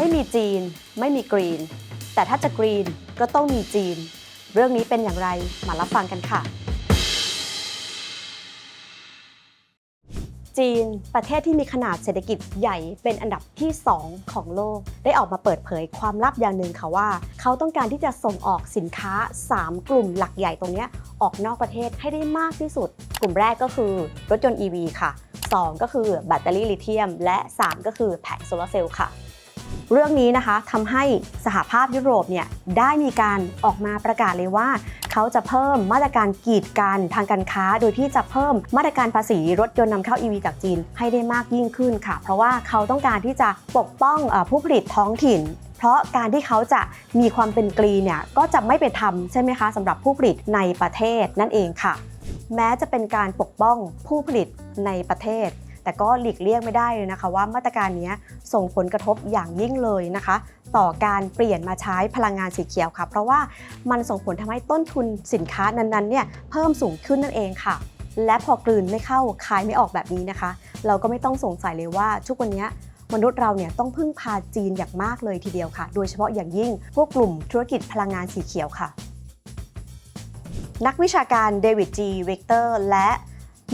ไม่มีจีน ไม่มีกรีน แต่ถ้าจะกรีนก็ต้องมีจีน เรื่องนี้เป็นอย่างไรมารับฟังกันค่ะ จีน ประเทศที่มีขนาดเศรษฐกิจใหญ่เป็นอันดับที่ 2 ของโลก ได้ออกมาเปิดเผยความลับอย่างหนึ่งค่ะว่า เขาต้องการที่จะส่งออกสินค้า 3 กลุ่มหลักใหญ่ตรงนี้ออกนอกประเทศให้ได้มากที่สุด กลุ่มแรกก็คือรถยนต์ EV ค่ะ 2 ก็คือแบตเตอรี่ลิเธียม และ 3 ก็คือแผงโซลาร์เซลล์ค่ะ เรื่องนี้นะคะทำให้สหภาพยุโรปเนี่ยได้มีการออกมาประกาศเลยว่า เขาจะเพิ่มมาตรการกีดกันทางการค้า โดยที่จะเพิ่มมาตรการภาษีรถยนต์นำเข้า EV จากจีนให้ได้มากยิ่งขึ้นค่ะ เพราะว่าเขาต้องการที่จะปกป้องผู้ผลิตท้องถิ่นเพราะการที่เขาจะมีความเป็นกรีเนี่ยก็จะไม่เป็นธรรมใช่ไหมคะสำหรับผู้ผลิตในประเทศนั่นเองค่ะ แม้จะเป็นการปกป้องผู้ผลิตในประเทศ แต่ก็หลีกเลี่ยงไม่ได้เลยนะคะ ว่ามาตรการนี้ส่งผลกระทบอย่างยิ่งเลยนะคะ ต่อการเปลี่ยนมาใช้พลังงานสีเขียวค่ะ เพราะว่ามันส่งผลทำให้ต้นทุนสินค้านั้นๆเนี่ยเพิ่มสูงขึ้นนั่นเองค่ะ และพอกลืนไม่เข้าคายไม่ออกแบบนี้นะคะ เราก็ไม่ต้องสงสัยเลยว่าทุกวันนี้มนุษย์เราเนี่ยต้องพึ่งพาจีนอย่างมากเลยทีเดียวค่ะ โดยเฉพาะอย่างยิ่งพวกกลุ่มธุรกิจพลังงานสีเขียวค่ะ นักวิชาการเดวิดจีเวกเตอร์และ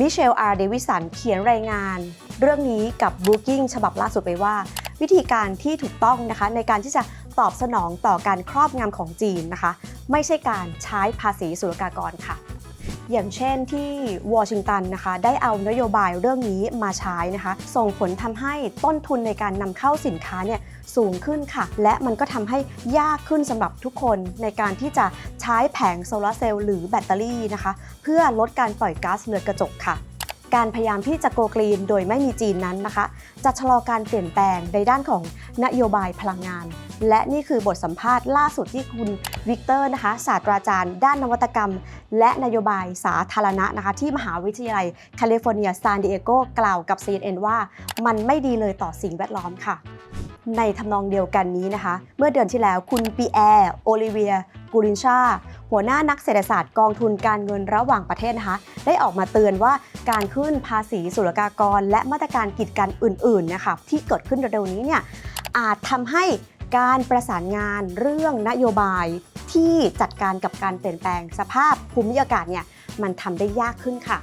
มิเชลอาร์เดวิสันเขียนรายงาน เรื่องนี้กับ Booking ฉบับล่าสุดไปว่า วิธีการที่ถูกต้องนะคะในการที่จะตอบสนองต่อการครอบงำของจีนนะคะ ไม่ใช่การใช้ภาษีศุลกากรค่ะ อย่างเช่นที่วอชิงตันนะคะ ได้เอานโยบายเรื่องนี้มาใช้นะคะ ส่งผลทำให้ต้นทุนในการนำเข้าสินค้าเนี่ยสูงขึ้นค่ะ และมันก็ทำให้ยากขึ้นสำหรับทุกคนในการที่จะใช้แผงโซลาร์เซลล์หรือแบตเตอรี่นะคะ เพื่อลดการปล่อยก๊าซเรือนกระจกค่ะ การพยายามที่จะโกกรีนโดยไม่มีจีนนั้นนะคะ จะชะลอการเปลี่ยนแปลงในด้านของนโยบายพลังงาน และนี่คือบทสัมภาษณ์ล่าสุดที่คุณวิกเตอร์นะคะศาสตราจารย์ ด้านนวัตกรรม และนโยบายสาธารณะนะคะ ที่มหาวิทยาลัยแคลิฟอร์เนียซานดิเอโกกล่าวกับ CNN ว่า มันไม่ดีเลยต่อสิ่งแวดล้อมค่ะ ในทำนองเดียวกันนี้นะคะ เมื่อเดือนที่แล้วคุณปีแอร์โอลิเวียกูรินชาหัวหน้านักเศรษฐศาสตร์กองทุนการเงินระหว่างประเทศนะคะ ได้ออกมาเตือนว่า การขึ้นภาษีศุลกากร และมาตรการกีดกันอื่นๆนะคะที่เกิดขึ้นเร็วๆนี้เนี่ยอาจทำให้การประสานงานเรื่องนโยบายที่จัดการกับการเปลี่ยนแปลงสภาพภูมิอากาศเนี่ยมันทำได้ยากขึ้นค่ะ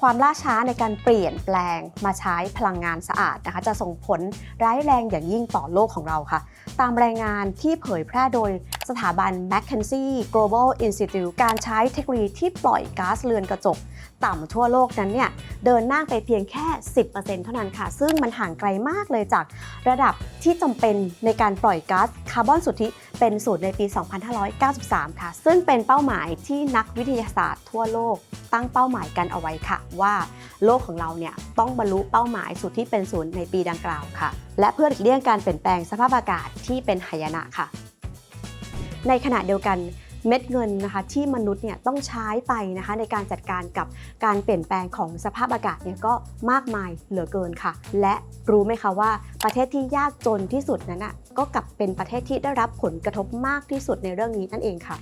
ความล่าช้าในการเปลี่ยนแปลงมาใช้พลังงานสะอาดนะคะจะส่งผลร้ายแรงอย่างยิ่งต่อโลกของเราค่ะ ตามรายงานที่เผยแพร่โดย สถาบัน McKinsey Global Institute การใช้เทคโนโลยีที่ปล่อยก๊าซเรือนกระจก ต่ำทั่วโลกนั้นเนี่ยเดินหน้าไปเพียงแค่ 10%เท่านั้นค่ะ ซึ่งมันห่างไกลมากเลยจากระดับที่จำเป็นในการปล่อยก๊าซคาร์บอนสุทธิเป็นศูนย์ในปี 2593 ค่ะ ซึ่งเป็นเป้าหมายที่นักวิทยาศาสตร์ทั่วโลกตั้งเป้าหมายกันเอาไว้ค่ะ ว่าโลกของเราเนี่ยต้องบรรลุเป้าหมายสุทธิเป็นศูนย์ในปีดังกล่าวค่ะ และเพื่อหลีกเลี่ยงการเปลี่ยนแปลงสภาพอากาศที่เป็นหายนะค่ะ ในขณะเดียวกันเม็ดเงินนะคะที่มนุษย์เนี่ยต้องใช้ไปนะคะในการจัดการกับการเปลี่ยนแปลงของสภาพอากาศเนี่ยก็มากมายเหลือเกินค่ะ และรู้ไหมคะว่าประเทศที่ยากจนที่สุดนั้นอะก็กลับเป็นประเทศที่ได้รับผลกระทบมากที่สุดในเรื่องนี้นั่นเองค่ะ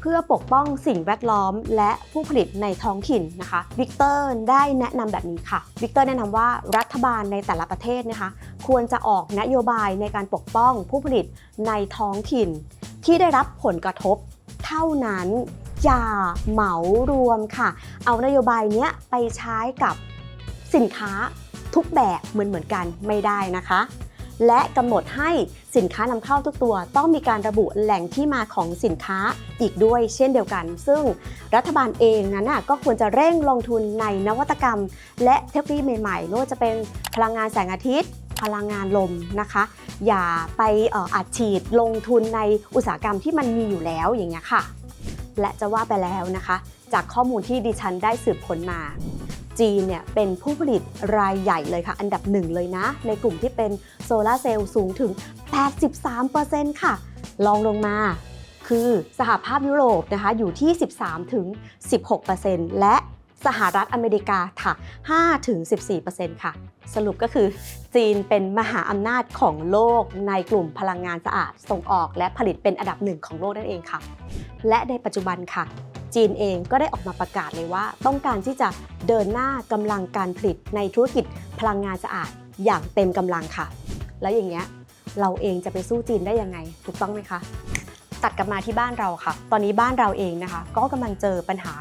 เพื่อปกป้องสิ่งแวดล้อมและผู้ผลิตในท้องถิ่นนะคะ วิกเตอร์ได้แนะนำแบบนี้ค่ะ วิกเตอร์แนะนำว่ารัฐบาลในแต่ละประเทศนะคะ ควรจะออกนโยบายในการปกป้องผู้ผลิตในท้องถิ่น ที่ได้รับผลกระทบเท่านั้น อย่าเหมารวมค่ะ เอานโยบายเนี้ยไปใช้กับสินค้าทุกแบบเหมือนเหมือนกันไม่ได้นะคะ และกำหนดให้สินค้านำเข้าทุกตัว ต้องมีการระบุแหล่งที่มาของสินค้าอีกด้วยเช่นเดียวกัน ซึ่งรัฐบาลเองนั้นก็ควรจะเร่งลงทุนในนวัตกรรม และเทคโนโลยีใหม่ๆไม่ว่าจะเป็นพลังงานแสงอาทิตย์ พลังงานลมนะคะ อย่าไปอัดฉีดลงทุนในอุตสาหกรรมที่มันมีอยู่แล้วอย่างเงี้ยค่ะ และจะว่าไปแล้วนะคะ จากข้อมูลที่ดิฉันได้สืบค้นมา จีนเนี่ยเป็นผู้ผลิตรายใหญ่เลยค่ะ อันดับหนึ่งเลยนะ ในกลุ่มที่เป็นโซลาเซลล์สูงถึง 83%ค่ะลองลงมาคือสหภาพยุโรปนะคะอยู่ที่ 13ถึง16%และ สหรัฐอเมริกาค่ะ5ถึง14%ค่ะ สรุปก็คือ จีนเป็นมหาอำนาจของโลกในกลุ่มพลังงานสะอาด ส่งออกและผลิตเป็นอันดับหนึ่งของโลกนั่นเองค่ะ และในปัจจุบันค่ะ จีนเองก็ได้ออกมาประกาศเลยว่า ต้องการที่จะเดินหน้ากำลังการผลิตในธุรกิจพลังงานสะอาดอย่างเต็มกำลังค่ะ แล้วอย่างเงี้ยเราเองจะไปสู้จีนได้ยังไง ถูกต้องไหมคะตัดกลับมาที่บ้านเราค่ะ ตอนนี้บ้านเราเองนะคะ ก็กำลังเจอปัญหา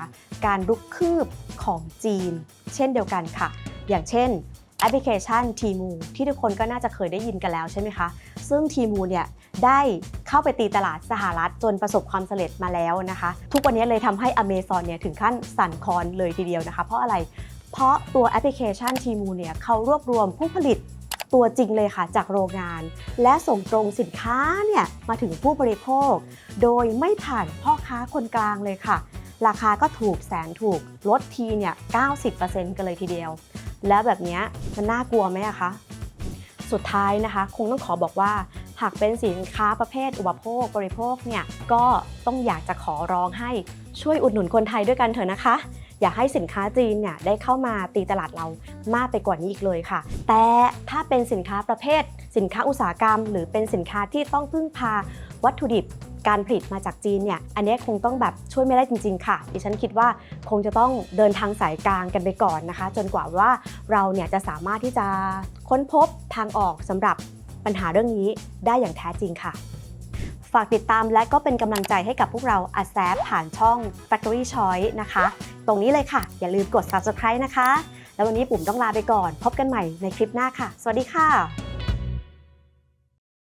การรุกคืบของจีน เช่นเดียวกันค่ะ อย่างเช่นแอปพลิเคชัน Temu ที่ทุกคนก็น่าจะเคยได้ยินกันแล้วใช่ไหมคะ ซึ่ง Temu เนี่ยได้เข้าไปตีตลาดสหรัฐจนประสบความสำเร็จมาแล้วนะคะ ทุกวันนี้เลยทำให้ Amazon เนี่ยถึงขั้นสั่นคลอนเลยทีเดียวนะคะ เพราะอะไร เพราะตัวแอปพลิเคชัน Temu เนี่ยเขารวบรวมผู้ผลิตตัวจริงเลยค่ะจากโรงงาน และส่งตรงสินค้าเนี่ยมาถึงผู้บริโภค โดยไม่ผ่านพ่อค้าคนกลางเลยค่ะ ราคาก็ถูกแสนถูกลดทีเนี่ย 90%กันเลยทีเดียว แล้วแบบนี้มันน่ากลัวไหมอะคะ สุดท้ายนะคะ คงต้องขอบอกว่าหากเป็นสินค้าประเภทอุปโภคบริโภคเนี่ยก็ต้องอยากจะขอร้องให้ช่วยอุดหนุนคนไทยด้วยกันเถอะนะคะ อย่าให้สินค้าจีนเนี่ยได้เข้ามาตีตลาดเรามากไปกว่านี้อีกเลยค่ะ แต่ถ้าเป็นสินค้าประเภท สินค้าอุตสาหกรรม หรือเป็นสินค้าที่ต้องพึ่งพาวัตถุดิบ การผลิตมาจากจีนเนี่ยอันนี้คงต้องแบบช่วยไม่ได้จริง ๆ ค่ะ ดิฉันคิดว่าคงจะต้องเดินทางสายกลางกันไปก่อนนะคะ จนกว่าว่าเราเนี่ยจะสามารถที่จะค้นพบทางออกสำหรับปัญหาเรื่องนี้ได้อย่างแท้จริงค่ะ ฝากติดตามและก็เป็นกำลังใจให้กับพวกเราอาแซผ่านช่อง Factory Choice นะคะ ตรงนี้เลยค่ะ อย่าลืมกด subscribe นะคะ แล้ววันนี้ปุ่มต้องลาไปก่อน พบกันใหม่ในคลิปหน้าค่ะ สวัสดีค่ะ